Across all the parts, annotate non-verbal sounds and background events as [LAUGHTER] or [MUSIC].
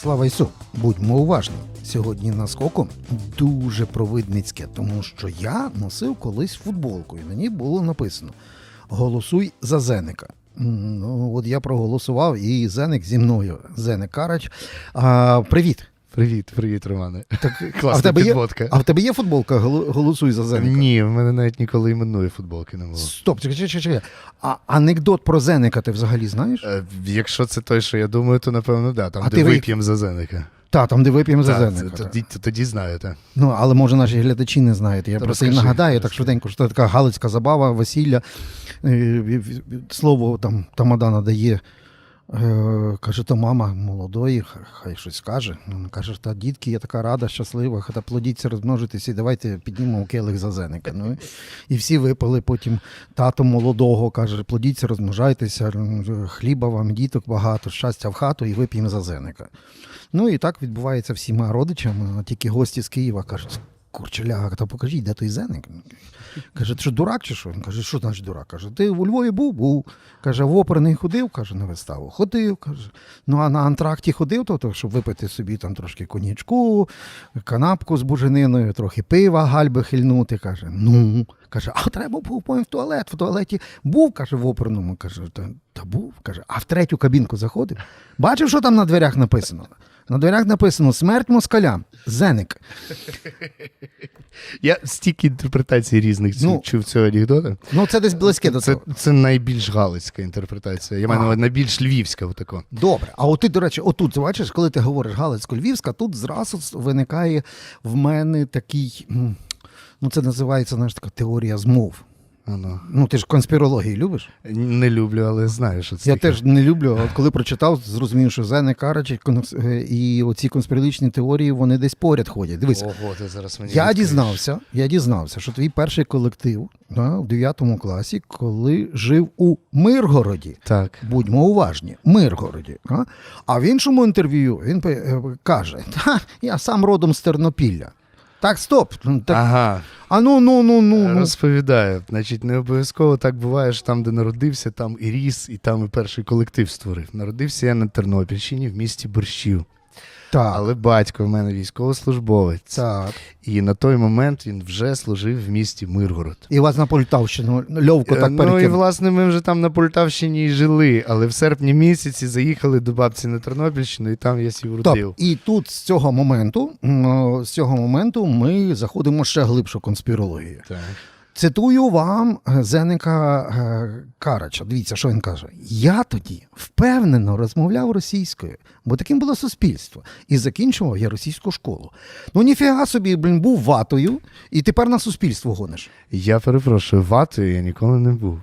Слава Ісу! Будьмо уважні. Сьогодні наскоком дуже провидницьке, тому що я носив колись футболку, і на ній було написано: Голосуй за Зеника. Ну, от я проголосував, і Зеник зі мною. Зеник Карач. А, привіт! Привіт, привіт, Романе. Так, [LAUGHS] а, в Класна тебе є, підводка. а в тебе є футболка Голосуй за Зеника? Ні, в мене навіть ніколи іменної футболки не було. Стоп, чекай, чекай, чекай. А анекдот про Зеника ти взагалі знаєш? Е, Якщо це той, що я думаю, то напевно да. Там, А де ти ви- вип'ємо за Зеника. Та, там, де вип'ємо за Та, Зеника. тоді, тоді знаєте. Ну, але може наші глядачі не знають. Я Та просто їм розкажи, нагадаю так швиденько, що це така галицька забава, весілля. Е, Слово там Тамадана дає. Е, каже, то мама молодої, хай щось. Вона каже, та дітки, я така рада, щаслива, та плодіться, розмножитися, і давайте піднімемо келих за зеника. Ну, і всі випили потім тато молодого, каже, плодіться, розмножайтеся, хліба вам, діток багато, щастя в хату і вип'ємо за зеника. Ну і так відбувається всіма родичами, тільки гості з Києва кажуть. Курчеляга, та покажіть, де той зеник. Каже, ти що дурак чи що? Він каже, що значить дурак? Каже, ти у Львові був? Був. Каже, в оперний ходив, каже, на виставу. Ходив, каже. Ну а на антракті ходив, то, то щоб випити собі там трошки коньячку, канапку з бужениною, трохи пива, гальби хильнути. Каже, ну. Каже, а треба був в туалет. В туалеті був, каже, в оперному. Каже, та, та був. Каже, а в третю кабінку заходив. Бачив, що там на дверях написано? На дверях написано смерть москалям. Зеник. Я стільки інтерпретацій різних Ну, чув цього анекдота. Ну, це десь близьке до Це, цього. це найбільш галицька інтерпретація. Я маю на увазі найбільш львівська отако. Добре. А от ти, до речі, отут, бачиш, коли ти говориш Галицько-Львівська, тут зразу виникає в мене такий. Ну, це називається знаєш, така теорія змов. Ано. Ну, ти ж конспірологію любиш? Не люблю, але знаю, що це. Я таке. теж не люблю, от коли прочитав, зрозумів, що Зене Карач і е, і оці конспірологічні теорії вони десь поряд ходять. Дивись, Ого, ти зараз мені я відкриєш. дізнався, я дізнався, що твій перший колектив да, в 9 класі, коли жив у Миргороді. Так. Будьмо уважні, Миргороді. А, а в іншому інтерв'ю він е, каже: Та, я сам родом з Тернопілля. Так, стоп. ну, Так, Ага. а ну, ну, ну, ну. ну. Розповідаю. Значить, не обов'язково так буває, що там, де народився, там і ріс, і там і перший колектив створив. Народився я на Тернопільщині в місті Борщів. Так, Але батько в мене військовослужбовець. так. І на той момент він вже служив в місті Миргород. І вас на Полтавщину льовку так ну і власне ми вже там на Полтавщині і жили, але в серпні місяці заїхали до бабці на Тернопільщину, і там я сів родив. І тут з цього моменту, з цього моменту ми заходимо ще глибше в конспірологію. Так. Цитую вам е, Зеника е, Карача. Дивіться, що він каже. Я тоді впевнено розмовляв російською, бо таким було суспільство. І закінчував я російську школу. Ну ніфіга собі, блін, був ватою, і тепер на суспільство гониш. Я перепрошую, ватою я ніколи не був.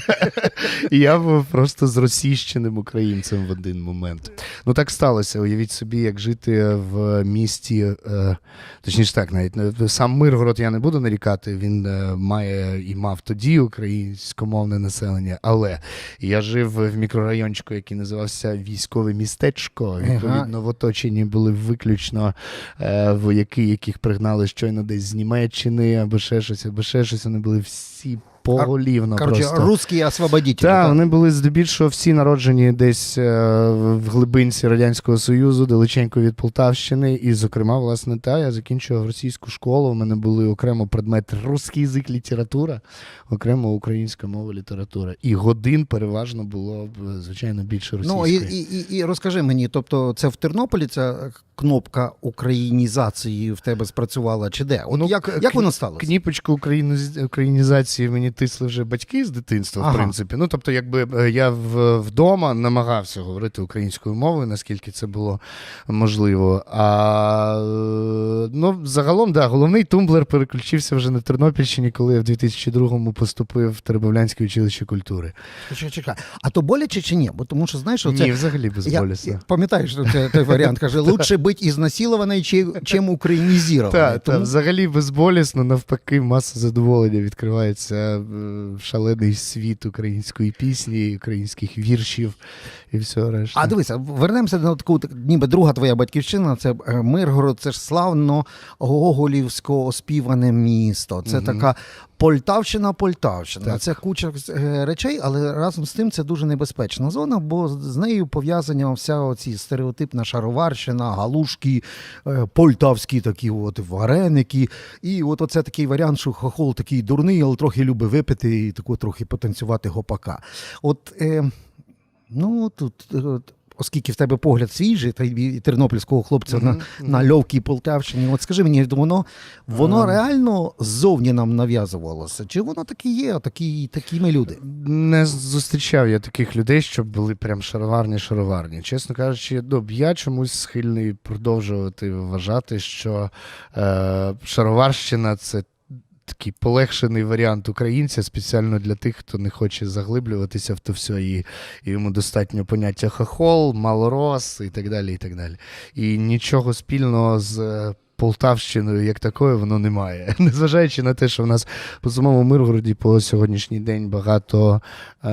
[LAUGHS] я був просто зросійщеним українцем в один момент. Ну так сталося. Уявіть собі, як жити в місті, е, точніше так, навіть сам Миргород я не буду нарікати. Він має і мав тоді українськомовне населення. Але я жив в мікрорайончику, який називався Військове містечко. Відповідно, в оточенні були виключно е, вояки, яких пригнали щойно десь з Німеччини або ще щось, або ще щось. Вони були всі поголівно Коротше, просто. русські освободітелі. Так, так? вони були здебільшого всі народжені десь е, в глибинці Радянського Союзу, далеченько від Полтавщини. І, зокрема, власне, та я закінчував російську школу. У мене були окремо предмети русський язик, література, окремо українська мова, література. І годин переважно було, звичайно, більше Ну і, і, і, і розкажи мені, тобто це в Тернополі ця кнопка українізації в тебе спрацювала чи де? От Ну, як, як воно сталося? Кніпочку українізації мені тисли вже батьки з дитинства, Ага. в принципі. Ну, тобто, якби е, я вдома намагався говорити українською мовою, наскільки це було можливо. А ну, загалом, да, головний тумблер переключився вже на Тернопільщині, коли я в 2002-му поступив в Теребовлянське училище культури. Чекай, чекай. А то боляче чи ні? Бо тому що знаєш, що це Ні, взагалі безболісно. я- пам'ятаєш, що це той варіант каже: лучше бути ізнасилований, чи, чим українізований. Так, Тому- та, взагалі безболісно, навпаки, маса задоволення відкривається е, шалений світ української пісні, українських віршів і все решта. А дивися, вернемося до таку, так, ніби друга твоя батьківщина, це е, Миргород, це ж славно гоголівсько оспіване місто. Це така Полтавщина, Полтавщина. Так. Це куча е, речей, але разом з тим це дуже небезпечна зона, бо з нею пов'язані вся оці стереотипна шароварщина, галушки, е, полтавські такі от вареники. І от оце такий варіант, що хохол такий дурний, але трохи любить випити і таку трохи потанцювати гопака. От, е, ну, тут. От, Оскільки в тебе погляд свіжий, та й тернопільського хлопця Мгм, на, на льовкій Полтавщині, от скажи мені, воно, воно Ем. реально ззовні нам нав'язувалося? Чи воно таке є, такі, такі ми люди? Не зустрічав я таких людей, щоб були прям шароварні шароварні. Чесно кажучи, ну, я чомусь схильний продовжувати вважати, що е, шароварщина це. Такий полегшений варіант українця спеціально для тих, хто не хоче заглиблюватися в то все, і, і йому достатньо поняття хохол, малорос і так далі. І так далі. І нічого спільного з е, Полтавщиною як такою воно не має. [LAUGHS] Незважаючи на те, що в нас по самому Миргороді по сьогоднішній день багато е,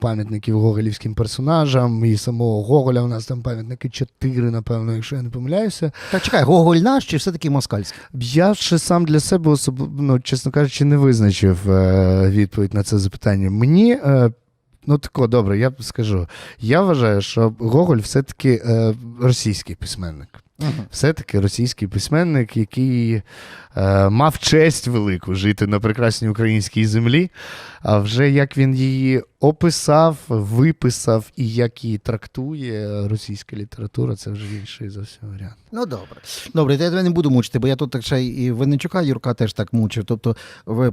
пам'ятників гоголівським персонажам, і самого Гоголя у нас там пам'ятники чотири, напевно, якщо я не помиляюся. Так чекай, Гоголь наш чи все-таки москальський? Я ще сам для себе особливо, ну, чесно кажучи, не визначив е, відповідь на це запитання. Мені. Е, Ну, тако, добре, я скажу. Я вважаю, що Гоголь все-таки е, російський письменник. Все-таки російський письменник, який е, мав честь велику жити на прекрасній українській землі. А вже як він її описав, виписав і як її трактує російська література, це вже інший зовсім варіант. Ну добре. Добре, я тебе не буду мучити, бо я тут так ще і Винничука Юрка теж так мучив. Тобто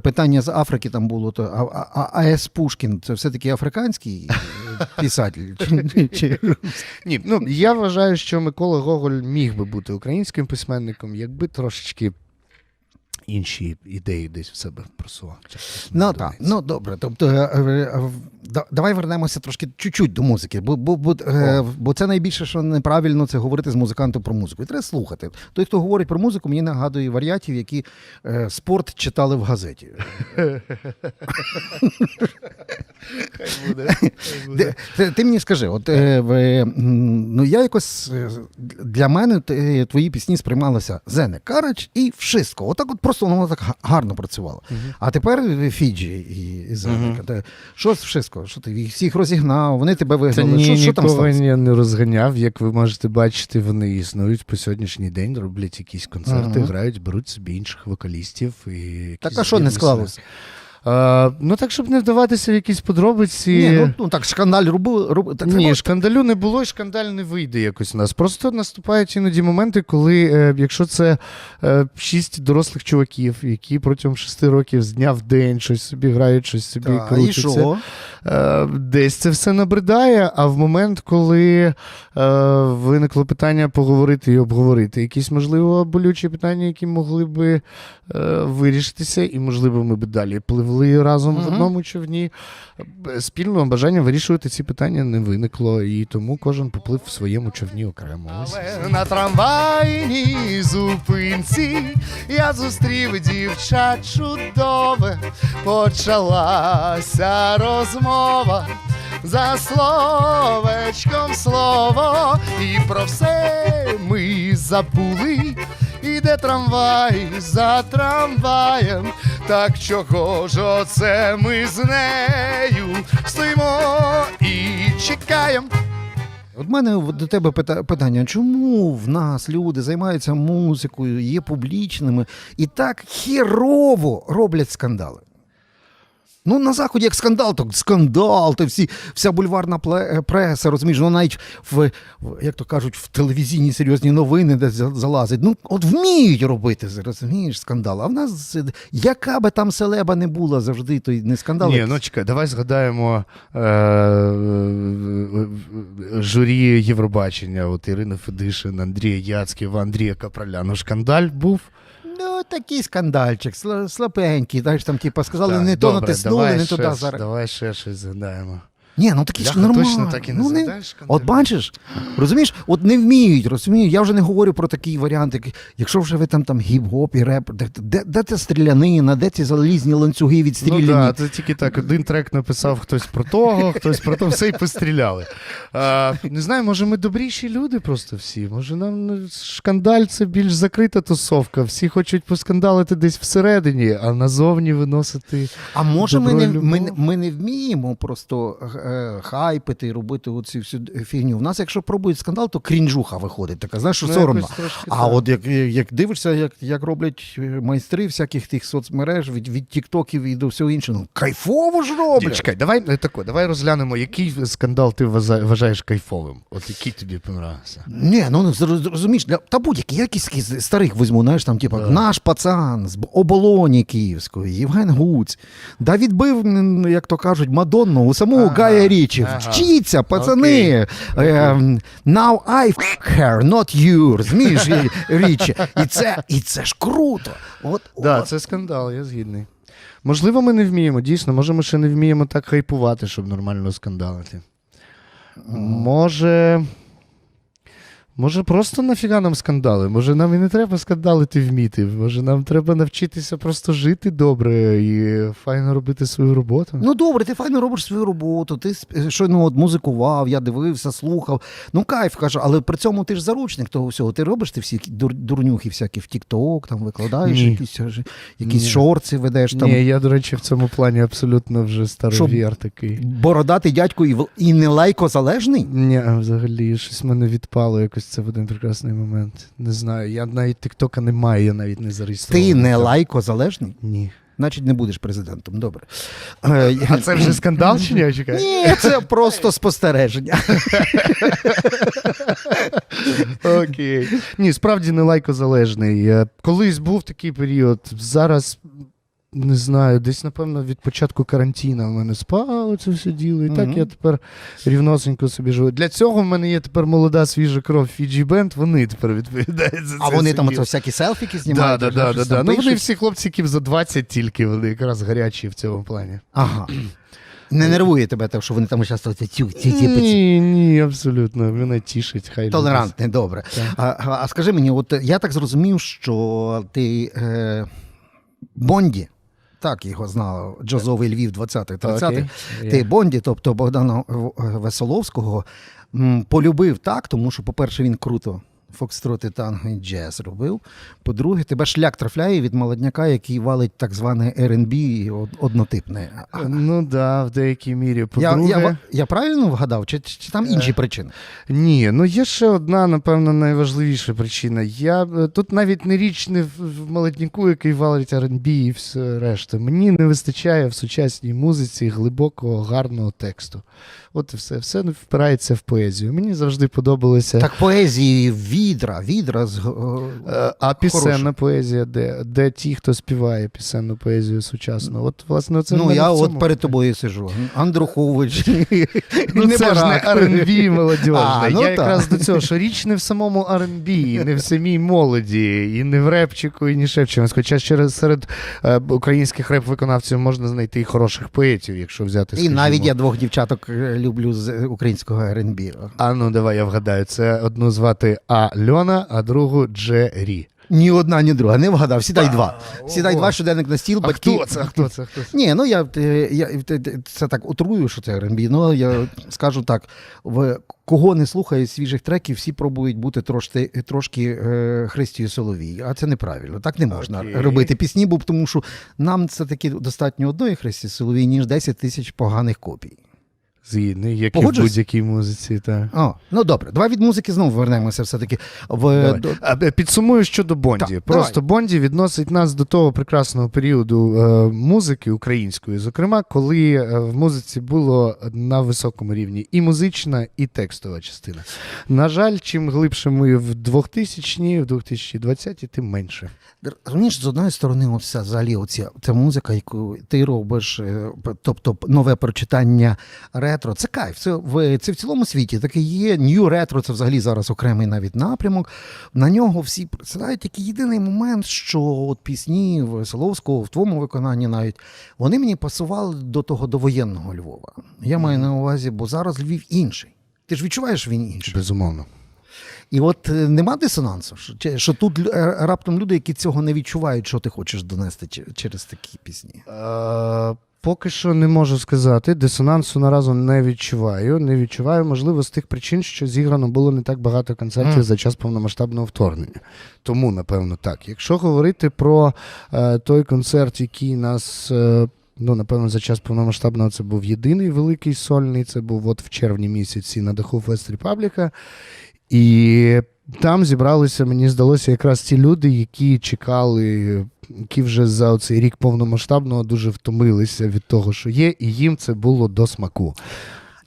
питання з Африки там було, то а, а, а А.С. Пушкін це все-таки африканський [LAUGHS] писатель? Ні, ну я вважаю, що Микола Гоголь міг би бути українським письменником, якби трошечки інші ідеї десь в себе просував. Ну так, ну добре. Тобто, е, е, да- давай вернемося трошки чуть-чуть до музики, бо, бо, бо, е, бо це найбільше, що неправильно, це говорити з музикантом про музику. І треба слухати. Той, хто говорить про музику, мені нагадує варіатів, які е, спорт читали в газеті. [LAUGHS] [LAUGHS] Де, ти, ти мені скажи, от е, в, ну я якось е, для мене е, твої пісні сприймалися Зене Карач і Вшиско. Отак от просто воно так гарно працювало. А тепер Фіджі і, і Зенека. Те, Що з Вшиско? Що ти їх всіх розігнав? Вони тебе Та вигнали? ні, що, що там нікого сталося? я не розганяв. Як ви можете бачити, вони існують по сьогоднішній день, роблять якісь концерти, Ага. грають, беруть собі інших вокалістів. І якісь Так а що не склалося? А, ну так, щоб не вдаватися в якісь подробиці. Ні, ну, ну так шкандаль робив. Роб... Так, Ні, треба- шкандалю не було, і шкандаль не вийде якось у нас. Просто наступають іноді моменти, коли, е, якщо це е, шість дорослих чуваків, які протягом шести років з дня в день щось собі грають, щось собі Та, і що? Е, Десь це все набридає, а в момент, коли е, виникло питання поговорити і обговорити, якісь, можливо, болючі питання, які могли би е, вирішитися, і, можливо, ми б далі пливли разом в одному човні. Спільного бажання вирішувати ці питання не виникло, і тому кожен поплив в своєму човні окремо. Але на трамвайній зупинці я зустрів дівча чудове, почалася розмова за словечком слово, і про все ми забули. Іде трамвай за трамваєм, так чого ж оце ми з нею стоїмо і чекаємо. От мене до тебе пита- питання: чому в нас люди займаються музикою, є публічними і так хірово роблять скандали? Ну, на заході як скандал, так скандал, то всі, вся бульварна е, преса, розумієш, ну навіть в, як то кажуть, в телевізійні серйозні новини де за- залазить. Ну, от вміють робити, розумієш, скандал. А в нас, е, яка би там селеба не була, завжди то не скандал. Ні, ну чекай, давай згадаємо е- е- журі Євробачення. От Ірина Федишин, Андрія Яцьків, Андрія Капраля. Ну, шкандаль був. Такий скандальчик, сла- слабенький, знаєш, там, типу, сказали, Так, не то натиснули, давай не туди зараз. Давай ще щось згадаємо. Ні, ну такі ж нормально. точно так і не ну, не... От бачиш, розумієш, от не вміють, розумієш, я вже не говорю про такий варіант, як, якщо вже ви там, там гіп-гоп і реп, де, де, де це стрілянина, де ці залізні ланцюги Ну відстріляні? да, це тільки так. Один трек написав хтось про того, хтось про то, все і постріляли. А, не знаю, може ми добріші люди просто всі. Може нам ну, шкандаль це більш закрита тусовка. Всі хочуть поскандалити десь всередині, а назовні виносити. А може ми не, ми, ми не вміємо просто е, хайпити і робити оцю всю фігню. У нас, якщо пробують скандал, то крінжуха виходить. Така, знаєш, що Ну, соромно. трошки А так. от як, як дивишся, як, як роблять майстри всяких тих соцмереж, від, від тіктоків і до всього іншого, ну кайфово ж роблять. чекай, давай тако, давай розглянемо, який скандал ти вважаєш кайфовим. От який тобі понравився. Ні, ну ну, розумієш, для, та будь-які, я якісь старих візьму, знаєш, там, типу, Да. наш пацан з оболоні Київської, Євген Гуць. Да відбив, як то кажуть, Мадонну у самого Ага, Гая Річі. ага. Вчіться, пацани. Ем, now I f her, not you. Розумієш, і- [LAUGHS] Річі. І це, і це ж круто. От, Да, от. це скандал, я згідний. Можливо, ми не вміємо, дійсно, може, ми ще не вміємо так хайпувати, щоб нормально скандалити. Може. Може, просто нафіга нам скандали? Може, нам і не треба скандалити вміти. Може, нам треба навчитися просто жити добре і файно робити свою роботу. Ну добре, ти файно робиш свою роботу, ти щойно от музикував, я дивився, слухав. Ну кайф кажу, але при цьому ти ж заручник того всього. Ти робиш ти всі дур, дурнюхи всякі в Тік-Ток, там викладаєш Ні. якісь, якісь Ні. шорти ведеш там. Ні, я, до речі, в цьому плані абсолютно вже старовір такий. Бородатий дядько і, в- і не лайкозалежний? Ні, взагалі, щось мене відпало якось це в один прекрасний момент. Не знаю. Я навіть Тіктока не маю, я навіть не зареєстрований. Ти не лайкозалежний? Ні. Значить, не будеш президентом. Добре. А це вже скандал чи ні? Ні, це просто спостереження. Окей. Ні, справді не лайкозалежний. Е, Колись був такий період. Зараз. Не знаю, десь, напевно, від початку карантину в мене спало це все діло. І так Мгм. я тепер рівносенько собі живу. Для цього в мене є тепер молода свіжа кров Фіджі Бенд. Вони тепер відповідають за це. А вони все там діло. оце всякі селфіки Да, знімають. да, вже да, щось да, там да. Ну вони пишуть. всі хлопчиків за 20 тільки, вони якраз гарячі в цьому плані. Ага. Не нервує тебе те, що вони там часто ці ці ці ці Ні, ні, абсолютно. Мене тішить. Хай люди. толерантні, добре. А, а, а скажи мені, от я так зрозумів, що ти е, Бонді, так його знало, джазовий Львів 20-х, 30-х. Окей. Ти Бонді, тобто Богдана Веселовського, полюбив так, тому що, по-перше, він круто фокстроти, танго і джаз робив. По-друге, тебе шлях трафляє від молодняка, який валить так зване R&B однотипне. Ну так, да, в деякій мірі. Я, По-друге, я, я правильно вгадав, чи, чи там інші Е, причини? Ні, ну є ще одна, напевно, найважливіша причина. Я е, тут навіть не річ не в, в молодняку, який валить R&B і все решта. Мені не вистачає в сучасній музиці глибокого, гарного тексту. От і все. Все впирається в поезію. Мені завжди подобалося. Так поезії відра, відра з. Е, А пісенна поезія, де, де ті, хто співає пісенну поезію сучасну. От, власне, це ну, я от перед тобою сиджу. Андрухович. Ну, це ж не. R&B молодіжне. Ну я якраз до цього, що річ не в самому R&B, і не в самій молоді, і не в репчику, і не Шевченко. Хоча через серед е, українських реп-виконавців можна знайти і хороших поетів, якщо взяти І навіть я двох дівчаток е, люблю з українського R&B. А ну давай я вгадаю. Це одну звати Альона, а другу Джері. Ні одна, ні друга. Не вгадав. Сідай два. Сідай два щоденник на стіл, А батьки. хто це? А хто це? Хто це? Ні, ну я, е, я те- це так утрую, що це R&B, ну я скажу так: в кого не слухає свіжих треків, всі пробують бути трошки, трошки е, Христію Соловій. А це неправильно. Так не можна Окей. робити пісні, бо тому що нам це таки достатньо одної Христі Соловій, ніж 10 тисяч поганих копій. Згідний, як і в будь-якій музиці. Так. О, ну добре, давай від музики знову вернемося все-таки. В, до- е, Підсумую щодо Бонді. Так, Просто Бонді відносить нас до того прекрасного періоду е, музики української, зокрема, коли е, в музиці було на високому рівні і музична, і текстова частина. На жаль, чим глибше ми в 2000-ні, в 2020-ті, тим менше. Розумієш, з одної сторони, оця взагалі оця, ця музика, яку ти робиш, е, тобто нове прочитання ретро. Це кайф. Це в, це в цілому світі. Таке є. Нью ретро це взагалі зараз окремий навіть напрямок. На нього всі присідають. Тільки єдиний момент, що от пісні Веселовського, в твоєму виконанні навіть, вони мені пасували до того довоєнного Львова. Я маю на увазі, бо зараз Львів інший. Ти ж відчуваєш, він інший. Безумовно. І от е, нема дисонансу, що, що тут е, раптом люди, які цього не відчувають, що ти хочеш донести через такі пісні. Поки що не можу сказати. Дисонансу наразі не відчуваю. Не відчуваю, можливо, з тих причин, що зіграно було не так багато концертів Мгм. за час повномасштабного вторгнення. Тому, напевно, так. Якщо говорити про е, той концерт, який нас. Е, Ну, напевно, за час повномасштабного це був єдиний великий сольний. Це був от в червні місяці на даху Фест Репабліка. І там зібралися, мені здалося, якраз ті люди, які чекали, які вже за цей рік повномасштабного дуже втомилися від того, що є, і їм це було до смаку.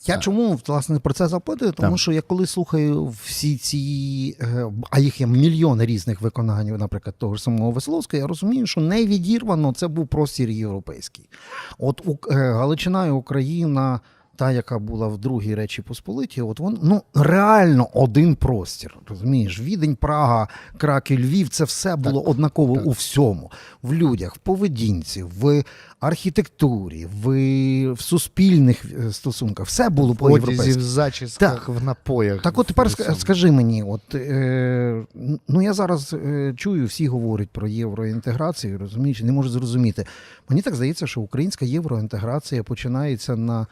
Я чому власне про це запитую? Тому Так. що я коли слухаю всі ці, е, а їх є мільйони різних виконань, наприклад, того ж самого Веселовського, я розумію, що не відірвано це був простір європейський. От е, Галичина і Україна. Та, яка була в другій Речі Посполитій, от вон ну реально один простір. Розумієш, Відень, Прага, Краків, Львів це все було однаково так. у всьому: в людях, в поведінці, в архітектурі, в, в суспільних е, стосунках. Все було по європейськи в зачісках, в напоях. так, от тепер скажи мені, от е, ну я зараз е, чую, всі говорять про євроінтеграцію, розумієш, не можу зрозуміти. Мені так здається, що українська євроінтеграція починається на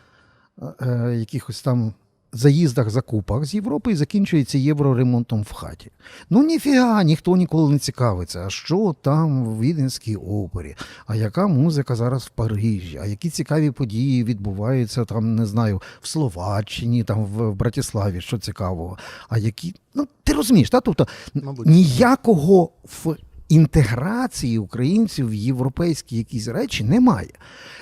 е, якихось там заїздах, закупах з Європи і закінчується євроремонтом в хаті. Ну ніфіга, ніхто ніколи не цікавиться, а що там в Віденській опері, а яка музика зараз в Парижі, а які цікаві події відбуваються там, не знаю, в Словаччині, там в, Братиславі, що цікавого. А які. Ну, ти розумієш, та? тобто Мабуть. ніякого в інтеграції українців в європейські якісь речі немає.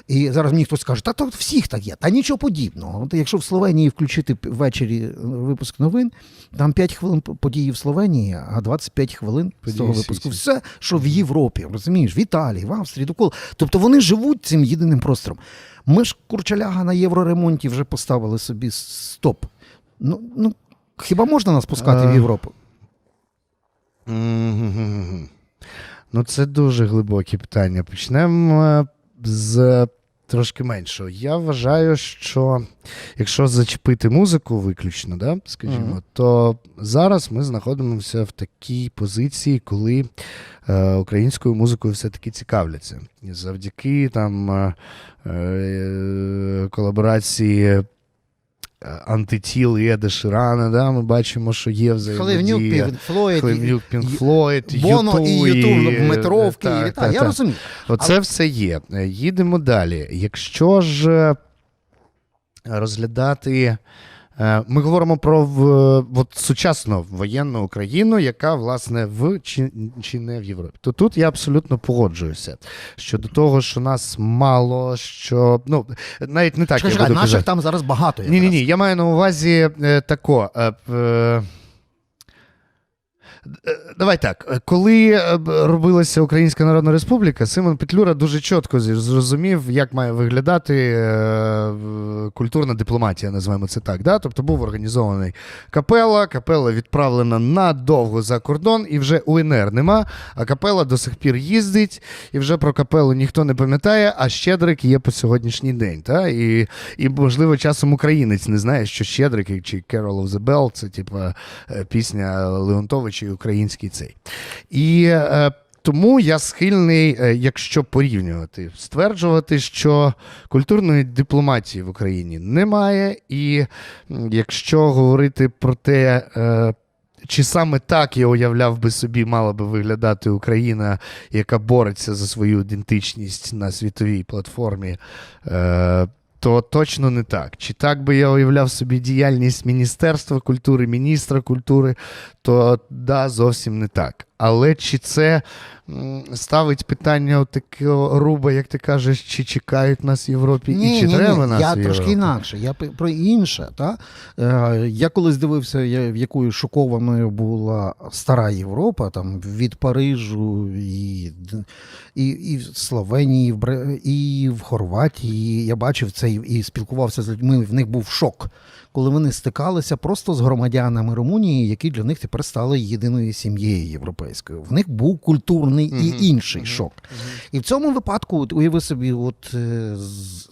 І зараз мені хтось каже, та то всіх так є, та нічого подібного. От якщо в Словенії включити ввечері е, випуск новин, там 5 хвилин події в Словенії, а 25 хвилин з Події того в випуску. Все, що в Європі, розумієш, в Італії, в Австрії, доколи. Тобто вони живуть цим єдиним простором. Ми ж курчаляга на євроремонті вже поставили собі стоп. Ну, ну хіба можна нас пускати в Е, Європу? Мгм. Ну, це дуже глибокі питання. Почнемо е, з трошки меншого. Я вважаю, що якщо зачепити музику виключно, да, скажімо, Мгм. то зараз ми знаходимося в такій позиції, коли е, українською музикою все-таки цікавляться. Завдяки там е, е, колаборації. Антитіл і Еда Ширана, да, ми бачимо, що є Хливнюк, взаємодія. Пінк Флойд, Хливнюк, Пінк і- Боно і Ютуб в метро в е, так, Так, так, я так. розумію. Оце все є. Е, Їдемо далі. Якщо ж е, розглядати. Е, Ми говоримо про в, от, сучасну воєнну Україну, яка власне в чи, чи не в Європі. То тут я абсолютно погоджуюся щодо того, що нас мало, що ну навіть не так Чекай, я чекай, буду наших казати. там зараз багато. Ні, ні, ні. Я маю на увазі е, тако. Е, е, Давай так, е, коли е, робилася Українська Народна Республіка, Симон Петлюра дуже чітко зрозумів, як має виглядати е, культурна дипломатія, називаємо це так. Да? Тобто був організований капела, капела відправлена надовго за кордон, і вже УНР нема, а капела до сих пір їздить, і вже про капелу ніхто не пам'ятає, а Щедрик є по сьогоднішній день. Та? І, і можливо, часом українець не знає, що Щедрик чи Carol of the Bell це типа е, пісня Леонтовича український цей. І е, тому я схильний, е, якщо порівнювати, стверджувати, що культурної дипломатії в Україні немає, і якщо говорити про те. Е, чи саме так я уявляв би собі, мала би виглядати Україна, яка бореться за свою ідентичність на світовій платформі, е, то точно не так. Чи так би я уявляв собі діяльність Міністерства культури, міністра культури, то да, зовсім не так. Але чи це ставить питання такого руба, як ти кажеш, чи чекають нас в Європі, і чи треба нас я в трошки інакше. Я про інше. Та? Е, я колись дивився, в якою шокованою була стара Європа, там від Парижу і, і, і в Словенії, і в, і в Хорватії. Я бачив це і спілкувався з людьми. В них був шок, коли вони стикалися просто з громадянами Румунії, які для них тепер стали єдиною сім'єю європейською. В них був культурний Мгм, і інший мгм, шок. І в цьому випадку, от, уяви собі, от е,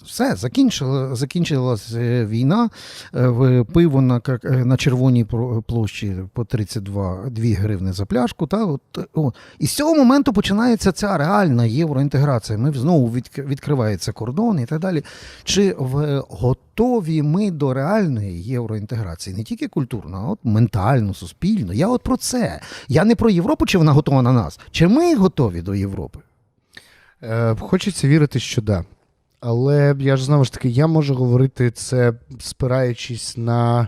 все, закінчила, закінчилась е, війна, е, в пиво на, Как- на червоній площі по 32 2 гривни за пляшку. Та, от, е, о. І з цього моменту починається ця реальна євроінтеграція. Ми знову від, відкривається кордон і так далі. Чи в, готові ми до реальної євроінтеграції, не тільки культурно, а от ментально, суспільно. Я от про це. Я не про Європу, чи вона готова на нас, чи ми готові до Європи. Е, Хочеться вірити, що да. Але я ж знову ж таки, я можу говорити це, спираючись на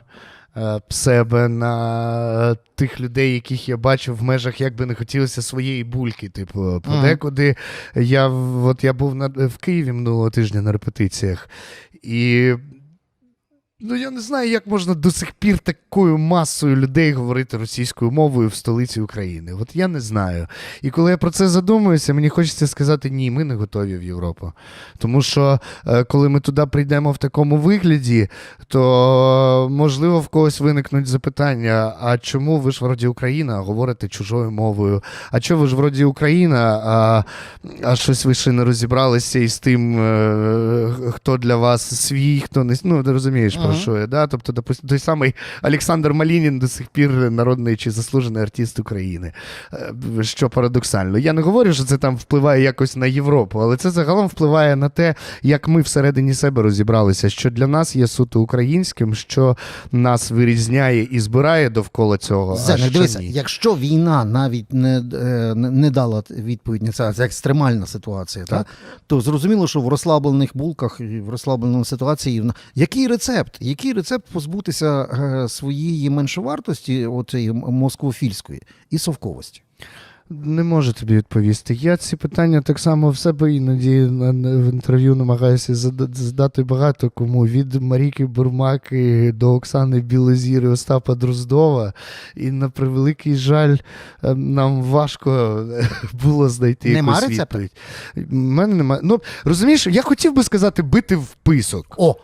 себе, на тих людей, яких я бачив в межах, як би не хотілося своєї бульки. Типу, подекуди я, в- от я був на, в Києві минулого тижня на репетиціях, і Ну, я не знаю, як можна до сих пір такою масою людей говорити російською мовою в столиці України. От я не знаю. І коли я про це задумуюся, мені хочеться сказати, ні, ми не готові в Європу. Тому що е, коли ми туди прийдемо в такому вигляді, то можливо в когось виникнуть запитання: а чому ви ж вроді Україна, говорите чужою мовою? А чого ви ж вроді Україна, а, а щось ви ще не розібралися із тим, е, хто для вас свій, хто не ну, розумієш, про Я, да? Тобто, допустим, той самий Олександр Малінін до сих пір народний чи заслужений артист України. Що парадоксально. Я не говорю, що це там впливає якось на Європу, але це загалом впливає на те, як ми всередині себе розібралися, що для нас є суто українським, що нас вирізняє і збирає довкола цього. а Зене, що дивися, ні. якщо війна навіть не, е, не, дала відповідь на це, це екстремальна ситуація, Так. так. то зрозуміло, що в розслаблених булках і в розслабленій ситуації який рецепт? Який рецепт позбутися е, своєї меншовартості, оцеї москвофільської і совковості? Не можу тобі відповісти. Я ці питання так само в себе іноді в інтерв'ю намагаюся зада- задати багато кому. Від Маріки Бурмаки до Оксани Білозір і Остапа Дроздова. І на превеликий жаль, е, нам важко е, було знайти Нема якусь рецепту? відповідь. У мене немає. Ну, розумієш, я хотів би сказати бити в писок. О,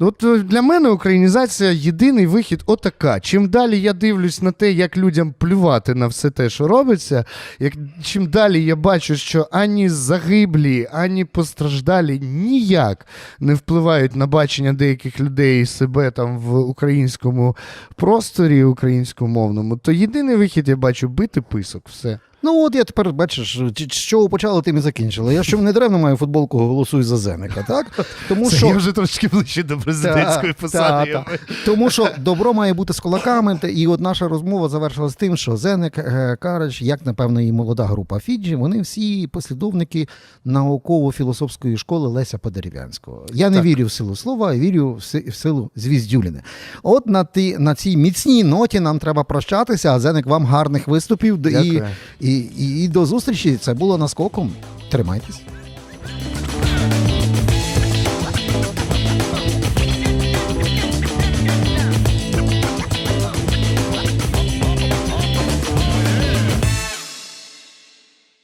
От е, для мене українізація єдиний вихід отака. Чим далі я дивлюсь на те, як людям плювати на все те, що робиться, як, чим далі я бачу, що ані загиблі, ані постраждалі ніяк не впливають на бачення деяких людей себе там в українському просторі, українськомовному, то єдиний вихід я бачу бити писок. Все. Ну от я тепер бачиш, чи- з чого почали, тим і закінчили. Я що не деревно маю футболку голосуй за Зеника, так? Тому Це що я вже трошки ближче до президентської Та, посади. та, та. Тому що добро має бути з кулаками. І от наша розмова завершилась тим, що Зенек, е, Карач, як напевно і молода група Фіджі, вони всі послідовники науково-філософської школи Леся Подерев'янського. Я не Так. вірю в силу слова, а вірю в силу звіздюліни. От на ті на цій міцній ноті нам треба прощатися. А Зенек вам гарних виступів і, Дякую. І, і, і до зустрічі. Це було наскоком. Тримайтесь.